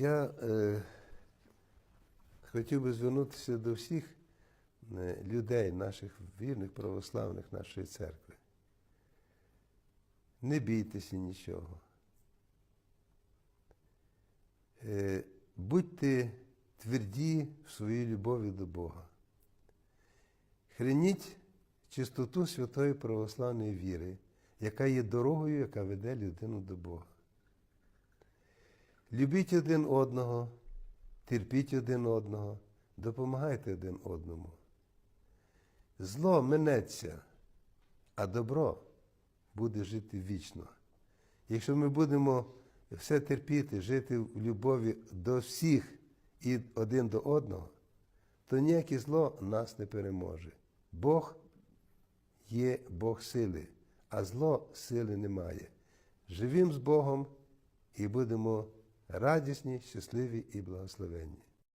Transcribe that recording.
Я е, хотів би звернутися до всіх е, людей, наших вірних православних нашої церкви. Не бійтеся нічого. Е, будьте тверді в своїй любові до Бога. Храніть чистоту святої православної віри, яка є дорогою, яка веде людину до Бога. Любіть один одного, терпіть один одного, допомагайте один одному. Зло минеться, а добро буде жити вічно. Якщо ми будемо все терпіти, жити в любові до всіх і один до одного, то ніяке зло нас не переможе. Бог є Бог сили, а зло сили немає. Живім з Богом і будемо радісні, щасливі і благословенні.